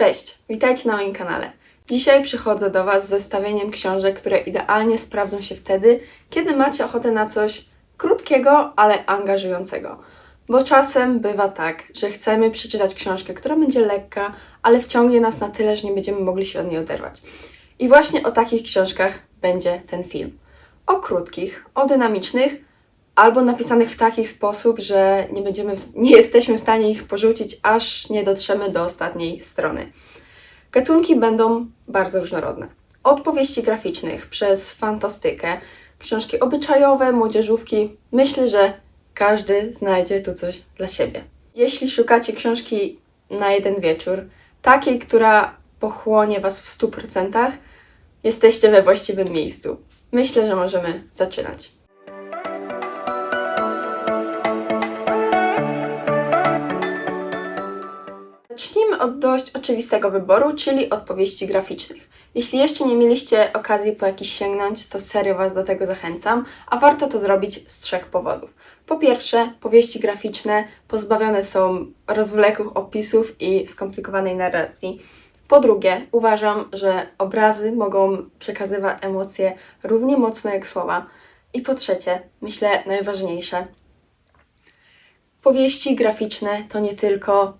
Cześć, witajcie na moim kanale. Dzisiaj przychodzę do Was z zestawieniem książek, które idealnie sprawdzą się wtedy, kiedy macie ochotę na coś krótkiego, ale angażującego. Bo czasem bywa tak, że chcemy przeczytać książkę, która będzie lekka, ale wciągnie nas na tyle, że nie będziemy mogli się od niej oderwać. I właśnie o takich książkach będzie ten film. O krótkich, o dynamicznych, albo napisanych w taki sposób, że nie, będziemy, nie jesteśmy w stanie ich porzucić, aż nie dotrzemy do ostatniej strony. Gatunki będą bardzo różnorodne. Od powieści graficznych przez fantastykę, książki obyczajowe, młodzieżówki. Myślę, że każdy znajdzie tu coś dla siebie. Jeśli szukacie książki na jeden wieczór, takiej, która pochłonie Was w 100%, jesteście we właściwym miejscu. Myślę, że możemy zaczynać. Zacznijmy od dość oczywistego wyboru, czyli od powieści graficznych. Jeśli jeszcze nie mieliście okazji po jakiś sięgnąć, to serio Was do tego zachęcam, a warto to zrobić z trzech powodów. Po pierwsze, powieści graficzne pozbawione są rozwlekłych opisów i skomplikowanej narracji. Po drugie, uważam, że obrazy mogą przekazywać emocje równie mocno jak słowa. I po trzecie, myślę najważniejsze, powieści graficzne to nie tylko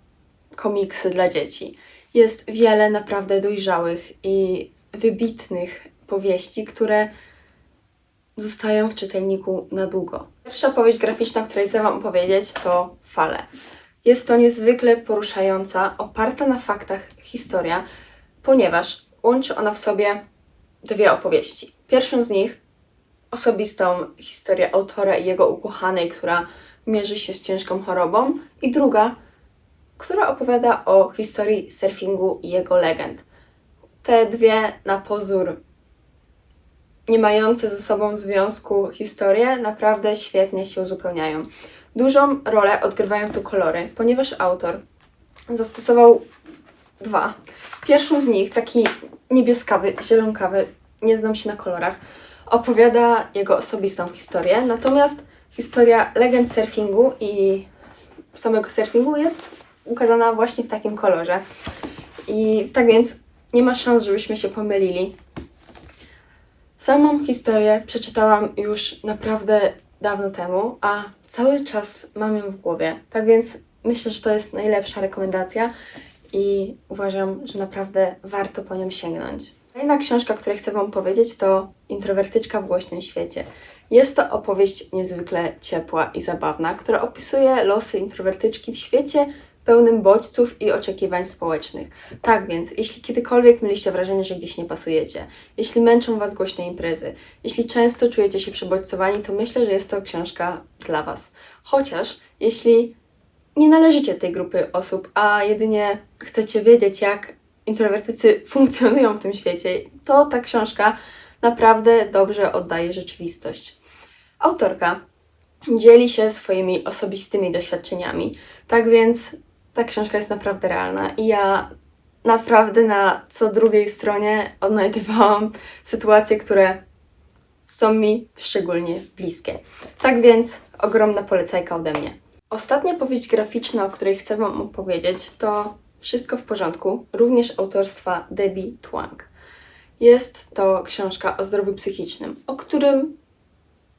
komiksy dla dzieci. Jest wiele naprawdę dojrzałych i wybitnych powieści, które zostają w czytelniku na długo. Pierwsza powieść graficzna, o której chcę Wam opowiedzieć, to Fale. Jest to niezwykle poruszająca, oparta na faktach historia, ponieważ łączy ona w sobie dwie opowieści. Pierwszą z nich osobistą historię autora i jego ukochanej, która mierzy się z ciężką chorobą, i druga która opowiada o historii surfingu i jego legend. Te dwie na pozór nie mające ze sobą związku historie naprawdę świetnie się uzupełniają. Dużą rolę odgrywają tu kolory, ponieważ autor zastosował dwa. Pierwszą z nich, taki niebieskawy, zielonkawy, nie znam się na kolorach, opowiada jego osobistą historię, natomiast historia legend surfingu i samego surfingu jest ukazana właśnie w takim kolorze. I tak więc nie ma szans, żebyśmy się pomylili. Samą historię przeczytałam już naprawdę dawno temu, a cały czas mam ją w głowie. Tak więc myślę, że to jest najlepsza rekomendacja i uważam, że naprawdę warto po nią sięgnąć. Kolejna książka, której chcę Wam powiedzieć, to Introwertyczka w głośnym świecie. Jest to opowieść niezwykle ciepła i zabawna, która opisuje losy introwertyczki w świecie pełnym bodźców i oczekiwań społecznych. Tak więc, jeśli kiedykolwiek mieliście wrażenie, że gdzieś nie pasujecie, jeśli męczą Was głośne imprezy, jeśli często czujecie się przebodźcowani, to myślę, że jest to książka dla Was. Chociaż, jeśli nie należycie tej grupy osób, a jedynie chcecie wiedzieć, jak introwertycy funkcjonują w tym świecie, to ta książka naprawdę dobrze oddaje rzeczywistość. Autorka dzieli się swoimi osobistymi doświadczeniami, tak więc ta książka jest naprawdę realna i ja naprawdę na co drugiej stronie odnajdywałam sytuacje, które są mi szczególnie bliskie. Tak więc ogromna polecajka ode mnie. Ostatnia powieść graficzna, o której chcę Wam opowiedzieć, to Wszystko w porządku, również autorstwa Debbie Twang. Jest to książka o zdrowiu psychicznym, o którym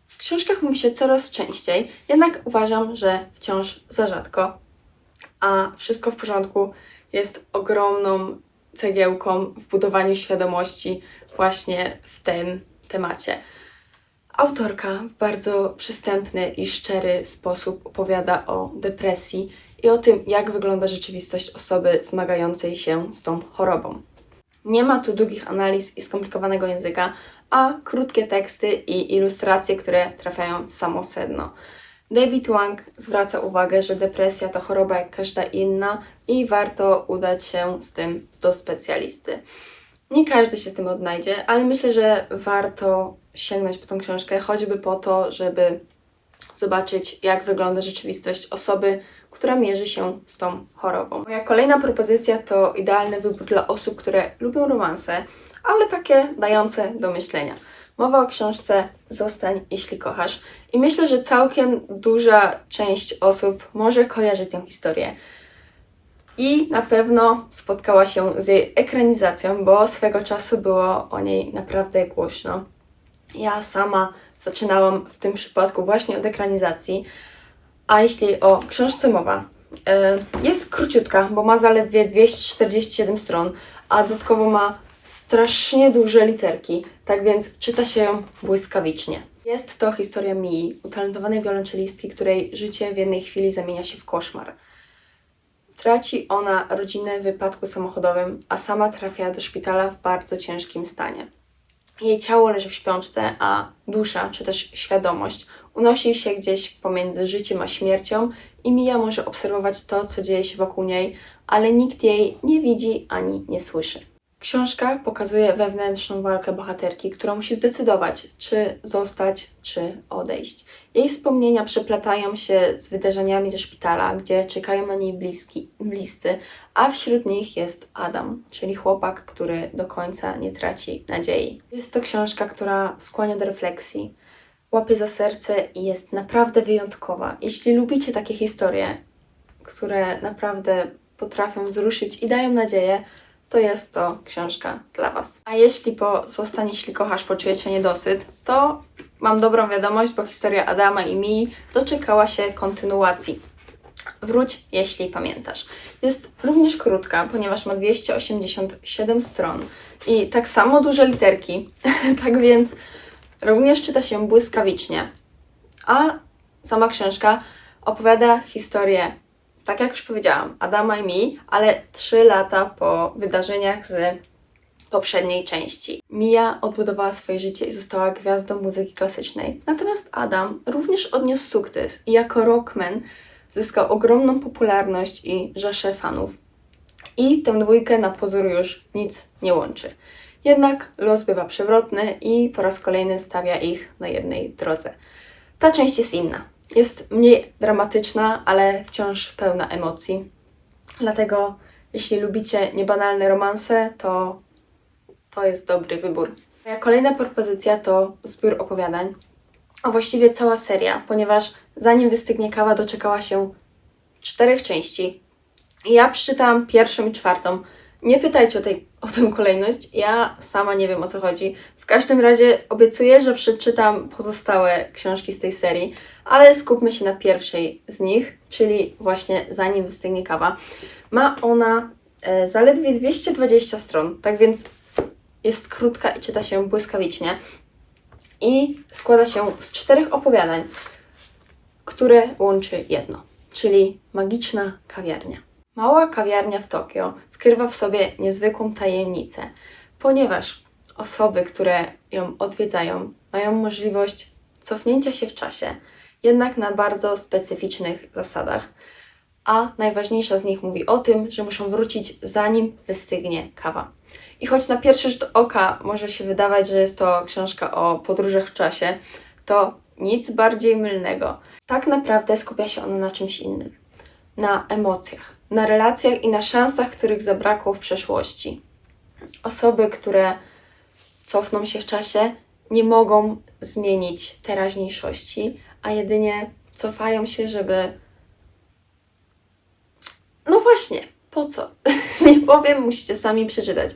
w książkach mówi się coraz częściej, jednak uważam, że wciąż za rzadko. A Wszystko w porządku jest ogromną cegiełką w budowaniu świadomości właśnie w tym temacie. Autorka w bardzo przystępny i szczery sposób opowiada o depresji i o tym, jak wygląda rzeczywistość osoby zmagającej się z tą chorobą. Nie ma tu długich analiz i skomplikowanego języka, a krótkie teksty i ilustracje, które trafiają samo sedno. David Wang zwraca uwagę, że depresja to choroba jak każda inna i warto udać się z tym do specjalisty. Nie każdy się z tym odnajdzie, ale myślę, że warto sięgnąć po tą książkę, choćby po to, żeby zobaczyć, jak wygląda rzeczywistość osoby, która mierzy się z tą chorobą. Moja kolejna propozycja to idealny wybór dla osób, które lubią romanse, ale takie dające do myślenia. Mowa o książce Zostań, jeśli kochasz. I myślę, że całkiem duża część osób może kojarzyć tę historię. I na pewno spotkała się z jej ekranizacją, bo swego czasu było o niej naprawdę głośno. Ja sama zaczynałam w tym przypadku właśnie od ekranizacji. A jeśli o książce mowa, e, jest króciutka, bo ma zaledwie 247 stron, a dodatkowo ma strasznie duże literki, tak więc czyta się ją błyskawicznie. Jest to historia Mii, utalentowanej wiolonczelistki, której życie w jednej chwili zamienia się w koszmar. Traci ona rodzinę w wypadku samochodowym, a sama trafia do szpitala w bardzo ciężkim stanie. Jej ciało leży w śpiączce, a dusza, czy też świadomość, unosi się gdzieś pomiędzy życiem a śmiercią i Mija może obserwować to, co dzieje się wokół niej, ale nikt jej nie widzi ani nie słyszy. Książka pokazuje wewnętrzną walkę bohaterki, która musi zdecydować, czy zostać, czy odejść. Jej wspomnienia przeplatają się z wydarzeniami ze szpitala, gdzie czekają na niej bliski, bliscy, a wśród nich jest Adam, czyli chłopak, który do końca nie traci nadziei. Jest to książka, która skłania do refleksji, łapie za serce i jest naprawdę wyjątkowa. Jeśli lubicie takie historie, które naprawdę potrafią wzruszyć i dają nadzieję, to jest to książka dla Was. A jeśli po Zostań, jeśli kochasz, poczujecie niedosyt, to mam dobrą wiadomość, bo historia Adama i Mii doczekała się kontynuacji. Wróć, jeśli pamiętasz. Jest również krótka, ponieważ ma 287 stron i tak samo duże literki, tak więc również czyta się błyskawicznie. A sama książka opowiada historię tak jak już powiedziałam, Adama i mi, ale trzy lata po wydarzeniach z poprzedniej części. Mia odbudowała swoje życie i została gwiazdą muzyki klasycznej. Natomiast Adam również odniósł sukces i jako rockman zyskał ogromną popularność i rzesze fanów. I tę dwójkę na pozór już nic nie łączy. Jednak los bywa przewrotny i po raz kolejny stawia ich na jednej drodze. Ta część jest inna. Jest mniej dramatyczna, ale wciąż pełna emocji. Dlatego, jeśli lubicie niebanalne romanse, to to jest dobry wybór. Moja kolejna propozycja to zbiór opowiadań, a właściwie cała seria, ponieważ zanim wystygnie kawa, doczekała się czterech części. Ja przeczytałam pierwszą i czwartą. Nie pytajcie o, tej, o tę kolejność, ja sama nie wiem o co chodzi. W każdym razie obiecuję, że przeczytam pozostałe książki z tej serii, ale skupmy się na pierwszej z nich, czyli właśnie Zanim wystygnie kawa. Ma ona e, zaledwie 220 stron, tak więc jest krótka i czyta się błyskawicznie. I składa się z czterech opowiadań, które łączy jedno, czyli magiczna kawiarnia. Mała kawiarnia w Tokio skrywa w sobie niezwykłą tajemnicę, ponieważ osoby, które ją odwiedzają, mają możliwość cofnięcia się w czasie, jednak na bardzo specyficznych zasadach. A najważniejsza z nich mówi o tym, że muszą wrócić zanim wystygnie kawa. I choć na pierwszy rzut oka może się wydawać, że jest to książka o podróżach w czasie, to nic bardziej mylnego. Tak naprawdę skupia się ona na czymś innym. Na emocjach, na relacjach i na szansach, których zabrakło w przeszłości. Osoby, które cofną się w czasie, nie mogą zmienić teraźniejszości, a jedynie cofają się, żeby. No właśnie, po co? nie powiem, musicie sami przeczytać.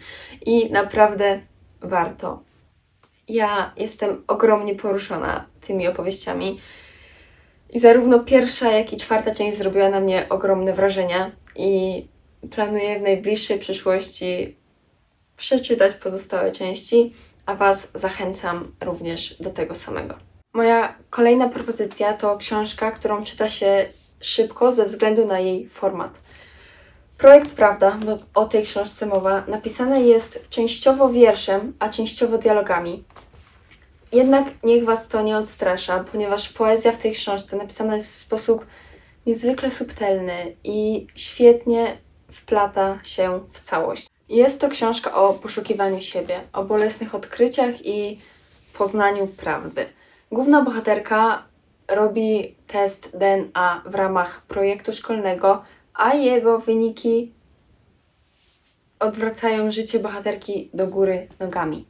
I naprawdę warto. Ja jestem ogromnie poruszona tymi opowieściami. I zarówno pierwsza, jak i czwarta część zrobiła na mnie ogromne wrażenie. I planuję w najbliższej przyszłości przeczytać pozostałe części, a Was zachęcam również do tego samego. Moja kolejna propozycja to książka, którą czyta się szybko ze względu na jej format. Projekt Prawda, bo o tej książce mowa, napisane jest częściowo wierszem, a częściowo dialogami. Jednak niech Was to nie odstrasza, ponieważ poezja w tej książce napisana jest w sposób niezwykle subtelny i świetnie wplata się w całość. Jest to książka o poszukiwaniu siebie, o bolesnych odkryciach i poznaniu prawdy. Główna bohaterka robi test DNA w ramach projektu szkolnego, a jego wyniki odwracają życie bohaterki do góry nogami.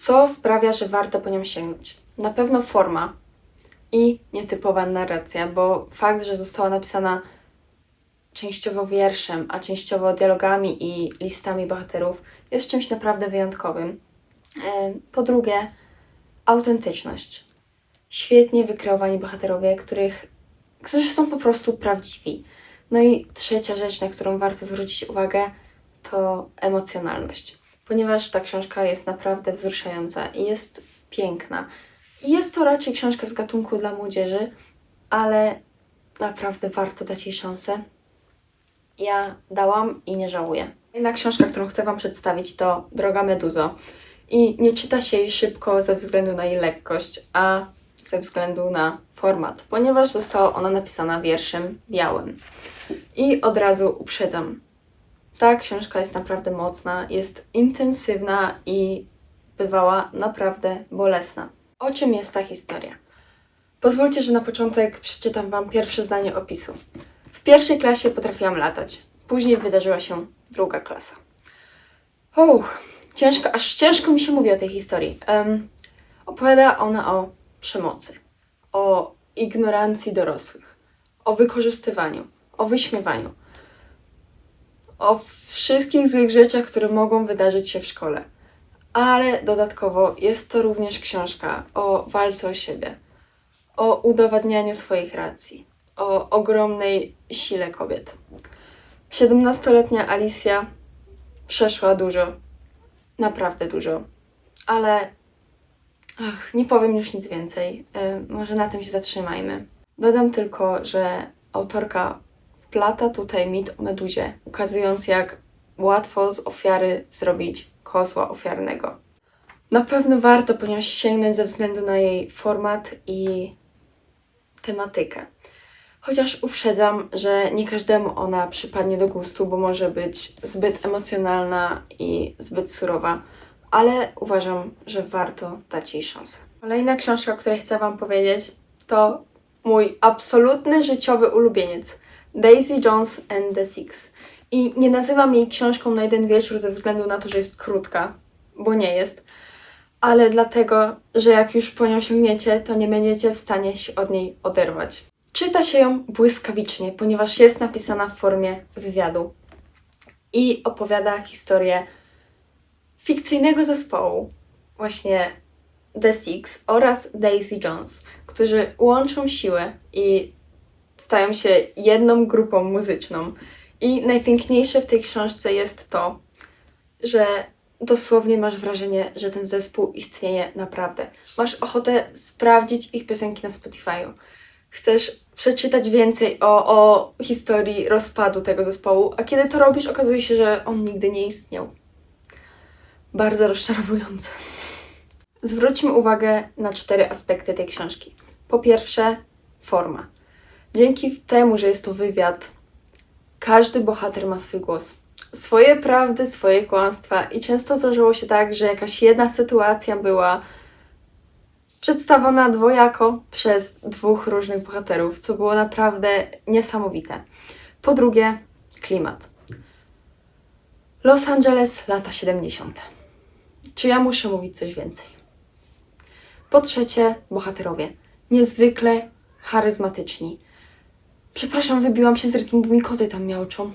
Co sprawia, że warto po nią sięgnąć? Na pewno forma i nietypowa narracja, bo fakt, że została napisana częściowo wierszem, a częściowo dialogami i listami bohaterów, jest czymś naprawdę wyjątkowym. E, Po drugie, autentyczność. Świetnie wykreowani bohaterowie, których, którzy są po prostu prawdziwi. No i trzecia rzecz, na którą warto zwrócić uwagę, to emocjonalność. Ponieważ ta książka jest naprawdę wzruszająca i jest piękna. I jest to raczej książka z gatunku dla młodzieży, ale naprawdę warto dać jej szansę. Ja dałam i nie żałuję. Jedna książka, którą chcę Wam przedstawić, to Droga Meduzo. I nie czyta się jej szybko ze względu na jej lekkość, a ze względu na format, ponieważ została ona napisana wierszem białym. I od razu uprzedzam. Ta książka jest naprawdę mocna, jest intensywna i bywała naprawdę bolesna. O czym jest ta historia? Pozwólcie, że na początek przeczytam Wam pierwsze zdanie opisu. W pierwszej klasie potrafiłam latać. Później wydarzyła się druga klasa. Uff, ciężko, aż ciężko mi się mówi o tej historii. Em, opowiada ona o przemocy, o ignorancji dorosłych, o wykorzystywaniu, o wyśmiewaniu, o wszystkich złych rzeczach, które mogą wydarzyć się w szkole. Ale dodatkowo jest to również książka o walce o siebie, o udowadnianiu swoich racji, o ogromnej sile kobiet. 17-letnia Alicja przeszła dużo, naprawdę dużo, ale ach, nie powiem już nic więcej. Y, może na tym się zatrzymajmy. Dodam tylko, że autorka wplata tutaj mit o meduzie, ukazując jak łatwo z ofiary zrobić kozła ofiarnego. Na pewno warto po nią sięgnąć ze względu na jej format i tematykę. Chociaż uprzedzam, że nie każdemu ona przypadnie do gustu, bo może być zbyt emocjonalna i zbyt surowa, ale uważam, że warto dać jej szansę. Kolejna książka, o której chcę Wam powiedzieć, to mój absolutny życiowy ulubieniec Daisy Jones and the Six. I nie nazywam jej książką na jeden wieczór ze względu na to, że jest krótka, bo nie jest, ale dlatego, że jak już po nią sięgniecie, to nie będziecie w stanie się od niej oderwać. Czyta się ją błyskawicznie, ponieważ jest napisana w formie wywiadu i opowiada historię fikcyjnego zespołu, właśnie The Six oraz Daisy Jones, którzy łączą siły i stają się jedną grupą muzyczną. I najpiękniejsze w tej książce jest to, że dosłownie masz wrażenie, że ten zespół istnieje naprawdę. Masz ochotę sprawdzić ich piosenki na Spotify'u. Chcesz przeczytać więcej o, o historii rozpadu tego zespołu, a kiedy to robisz, okazuje się, że on nigdy nie istniał. Bardzo rozczarowujące. Zwróćmy uwagę na cztery aspekty tej książki. Po pierwsze, forma. Dzięki temu, że jest to wywiad, każdy bohater ma swój głos. Swoje prawdy, swoje kłamstwa i często zdarzyło się tak, że jakaś jedna sytuacja była przedstawiona dwojako przez dwóch różnych bohaterów, co było naprawdę niesamowite. Po drugie, klimat. Los Angeles, lata 70. Czy ja muszę mówić coś więcej? Po trzecie, bohaterowie. Niezwykle charyzmatyczni. Przepraszam, wybiłam się z rytmu, bo mi koty tam miauczą.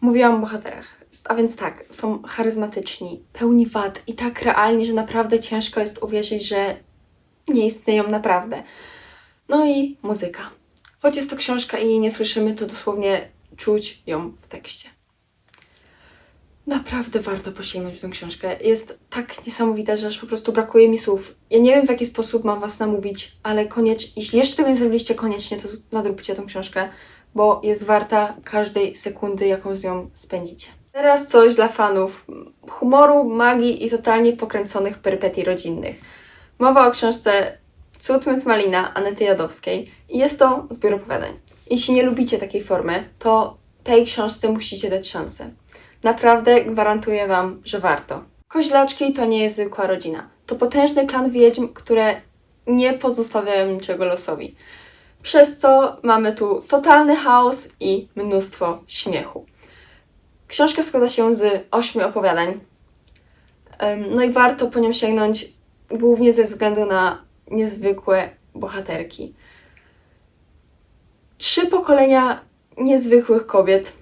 Mówiłam o bohaterach. A więc tak, są charyzmatyczni, pełni wad i tak realni, że naprawdę ciężko jest uwierzyć, że nie istnieją naprawdę. No i muzyka. Choć jest to książka i jej nie słyszymy, to dosłownie czuć ją w tekście. Naprawdę warto posięgnąć tę książkę. Jest tak niesamowita, że aż po prostu brakuje mi słów. Ja nie wiem, w jaki sposób mam Was namówić, ale koniecznie, jeśli jeszcze tego nie zrobiliście, koniecznie to nadróbcie tę książkę, bo jest warta każdej sekundy, jaką z nią spędzicie. Teraz coś dla fanów humoru, magii i totalnie pokręconych perypetii rodzinnych. Mowa o książce Cud Myt Malina Anety Jadowskiej i jest to zbiór opowiadań. Jeśli nie lubicie takiej formy, to tej książce musicie dać szansę. Naprawdę gwarantuję Wam, że warto. Koźlaczki to nie jest zwykła rodzina. To potężny klan wiedźm, które nie pozostawiają niczego losowi. Przez co mamy tu totalny chaos i mnóstwo śmiechu. Książka składa się z ośmiu opowiadań. No i warto po nią sięgnąć głównie ze względu na niezwykłe bohaterki. Trzy pokolenia niezwykłych kobiet,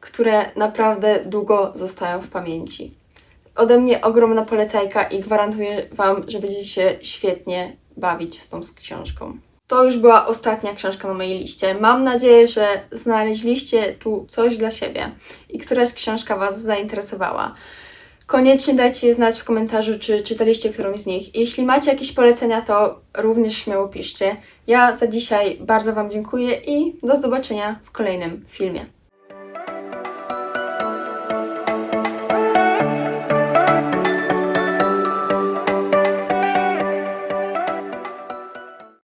które naprawdę długo zostają w pamięci. Ode mnie ogromna polecajka i gwarantuję Wam, że będziecie się świetnie bawić z tą książką. To już była ostatnia książka na mojej liście. Mam nadzieję, że znaleźliście tu coś dla siebie i któraś książka Was zainteresowała. Koniecznie dajcie znać w komentarzu, czy czytaliście którąś z nich. Jeśli macie jakieś polecenia, to również śmiało piszcie. Ja za dzisiaj bardzo Wam dziękuję i do zobaczenia w kolejnym filmie.